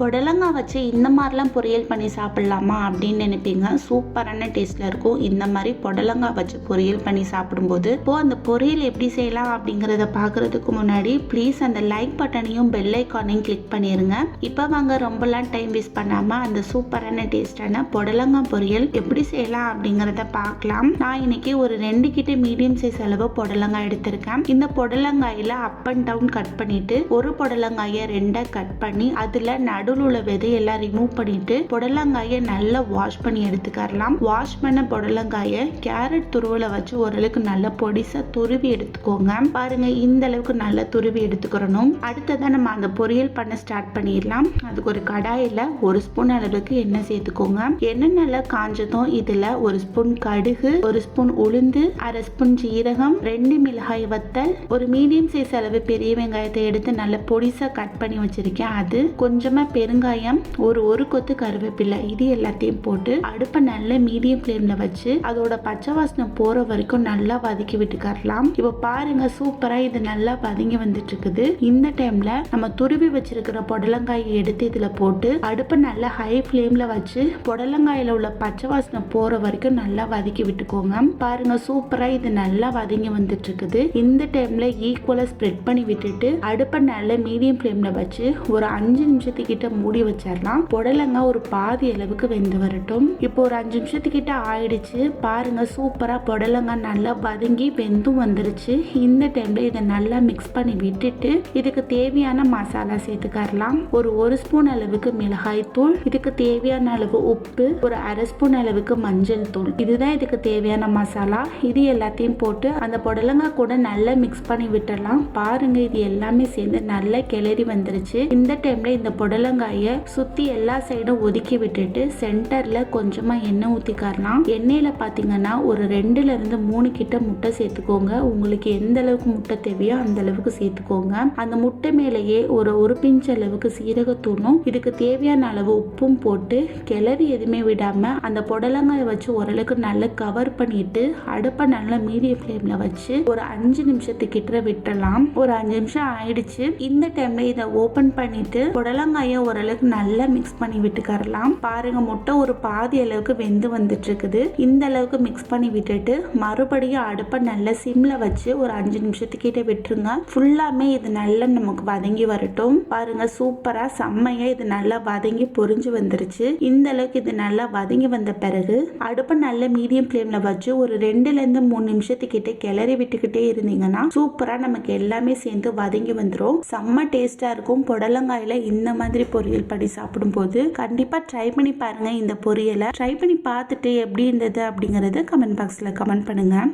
புடலங்காய் வச்சு இந்த மாதிரிலாம் பொரியல் பண்ணி சாப்பிட்லாமா அப்படின்னு நினைப்பீங்க? சூப்பரான டேஸ்ட்டில் இருக்கும். இந்த மாதிரி புடலங்காய் வச்சு பொரியல் பண்ணி சாப்பிடும்போது இப்போது அந்த பொரியல் எப்படி செய்யலாம் அப்படிங்கிறத பார்க்குறதுக்கு முன்னாடி ப்ளீஸ் அந்த லைக் பட்டனையும் பெல் ஐக்கானையும் கிளிக் பண்ணிடுங்க இப்போ வாங்க ரொம்பலாம் டைம் வேஸ்ட் பண்ணாமல் அந்த சூப்பரான டேஸ்டான புடலங்காய் பொரியல் எப்படி செய்யலாம் அப்படிங்கிறத பார்க்கலாம். நான் இன்னைக்கு ஒரு ரெண்டு கிட்ட மீடியம் சைஸ் அளவு புடலங்காய் எடுத்திருக்கேன். இந்த புடலங்காயில் அப் அண்ட் டவுன் கட் பண்ணிட்டு ஒரு புடலங்காயை ரெண்டாக கட் பண்ணி அதில் நடுவில் உள்ள விதையெல்லாம் ரிமூவ் பண்ணிட்டு புடலங்காயை நல்லா வாஷ் பண்ணி எடுத்துக்கரலாம். வாஷ் பண்ண புடலங்காயை கேரட் துருவலை வச்சு ஓரளவுக்கு நல்லா பொடிசா துருவி எடுத்துக்கோங்க. பாருங்க இந்த அளவுக்கு நல்லா துருவி எடுத்துக்கிறணும். அடுத்ததான் நம்ம அந்த பொரியல் பண்ண ஸ்டார்ட் பண்ணிடலாம். அதுக்கு ஒரு கடாயில் ஒரு ஸ்பூன் அளவுக்கு எண்ணெய் சேர்த்துக்கோங்க. எண்ணெய் நல்லா காஞ்சதும் இதில் ஒரு ஸ்பூன் கடுகு ஒரு ஸ்பூன் உளுந்து அரை ஸ்பூன் ஜீரகம் ரெண்டு மிளகாய் வத்தல் ஒரு மீடியம் சைஸ் அளவு பெரிய வெங்காயத்தை எடுத்து நல்லா பொடிசா கட் பண்ணி வச்சிருக்கேன். அது கொஞ்சமா பெருங்காயம் ஒரு ஒரு கொத்து கருவேப்பிலை இது எல்லாத்தையும் போட்டு அடுப்பை நல்ல மீடியம் ஃப்ளேம்ல வச்சு அதோட பச்சை வாசனை போற வரைக்கும் நல்லா வதக்கி விட்டுக்கரலாம். இப்போ பாருங்க சூப்பரா இது நல்லா வதங்கி வந்துட்டு இருக்குது இந்த டைம்ல நம்ம துருவி வச்சிருக்கிற புடலங்காயை எடுத்து இதுல போட்டு அடுப்பை நல்லா ஹை ஃப்ளேம்ல வச்சு புடலங்காயில உள்ள பச்சை வாசனை போற வரைக்கும் நல்லா வதக்கி விட்டுக்கோங்க. பாருங்க சூப்பரா இது நல்லா வதங்கி வந்துட்டு இருக்குது இந்த டைம்ல ஈக்குவலா ஸ்ப்ரெட் பண்ணி விட்டுட்டு அடுப்பை நல்ல மீடியம் ஃப்ளேம்ல வச்சு ஒரு அஞ்சு நிமிஷத்துக்கிட்ட மூடி வச்சிடலாம் புடலங்க ஒரு பாதி அளவுக்கு வெந்து வரட்டும். இப்போ ஒரு அஞ்சு நிமிஷத்துக்கிட்ட ஆயிடுச்சு. பாருங்க சூப்பராக புடலங்காய் நல்லா வதங்கி வெந்தும் வந்துருச்சு. இந்த டைம்ல இதை நல்லா மிக்ஸ் பண்ணி விட்டுட்டு இதுக்கு தேவையான மசாலா சேர்த்துக்கரலாம். ஒரு ஒரு ஸ்பூன் அளவுக்கு மிளகாய் தூள் இதுக்கு தேவையான அளவு உப்பு ஒரு அரை ஸ்பூன் அளவுக்கு மஞ்சள் தூள். இதுதான் இதுக்கு தேவையான மசாலா. இது எல்லாத்தையும் போட்டு அந்த புடலங்க கூட நல்லா மிக்ஸ் பண்ணி விட்டுடலாம் பாருங்க இது எல்லாமே சேர்ந்து நல்லா கிளறி வந்துருச்சு. இந்த டைம்ல இந்த முருங்காயை சுத்தி எல்லா சைடும் ஒதுக்கி விட்டுட்டு சென்டர்ல கொஞ்சமா எண்ணெய் ஊத்திக்கரலாம் எண்ணெயில பாத்தீங்கன்னா ஒரு ரெண்டுல இருந்து மூணு கிட்ட முட்டை சேர்த்துக்கோங்க. உங்களுக்கு எந்த அளவுக்கு முட்டை தேவையோ அந்த அளவுக்கு சேர்த்துக்கோங்க. அந்த முட்டை மேலேயே ஒரு ஒரு பிஞ்ச் அளவுக்கு சீரகத்தூளும் இதுக்கு தேவையான அளவு உப்பும் போட்டு கிளறி எதுவுமே விடாம அந்த புடலங்காயை வச்சு ஓரளவுக்கு நல்லா கவர் பண்ணிட்டு அடுப்பை நல்லா மீடியம் ஃப்ளேம்ல வச்சு ஒரு அஞ்சு நிமிஷத்துக்கிட்ட விட்டுறலாம். ஒரு அஞ்சு நிமிஷம் ஆயிடுச்சு. இந்த டைம்ல இதை ஓபன் பண்ணிட்டு புடலங்காயை ஓரளவுக்கு நல்லா மிக்ஸ் பண்ணி விட்டுக்கரலாம். பாருங்க முட்டை ஒரு பாதி அளவுக்கு வெந்து வந்துட்டு இருக்குது இந்த அளவுக்கு மிக்ஸ் பண்ணி விட்டுட்டு மறுபடியும் அடுப்பை நல்லா சிம்ல வச்சு ஒரு அஞ்சு நிமிஷத்துக்கிட்ட விட்டுருங்க. ஃபுல்லாமே இது நல்லா நமக்கு வதங்கி வரட்டும். பாருங்க சூப்பரா செம்மையா இது நல்லா வதங்கி பொரிஞ்சு வந்துருச்சு. இந்த அளவுக்கு இது நல்லா வதங்கி வந்த பிறகு அடுப்பை நல்ல மீடியம் ஃப்ளேம்ல வச்சு ஒரு ரெண்டுல இருந்து மூணு நிமிஷத்துக்கிட்ட கிளறி விட்டுக்கிட்டே இருந்தீங்கன்னா சூப்பரா நமக்கு எல்லாமே சேர்ந்து வதங்கி வந்துடும் செம்ம டேஸ்டா இருக்கும். புடலங்காயில இந்த மாதிரி பொரியல் பண்ணி சாப்பிடும்போது கண்டிப்பாக ட்ரை பண்ணி பாருங்கள் இந்த பொரியலை. ட்ரை பண்ணி பார்த்துட்டு எப்படி இருந்தது அப்படிங்கறத கமெண்ட் பாக்ஸில் கமெண்ட் பண்ணுங்கள்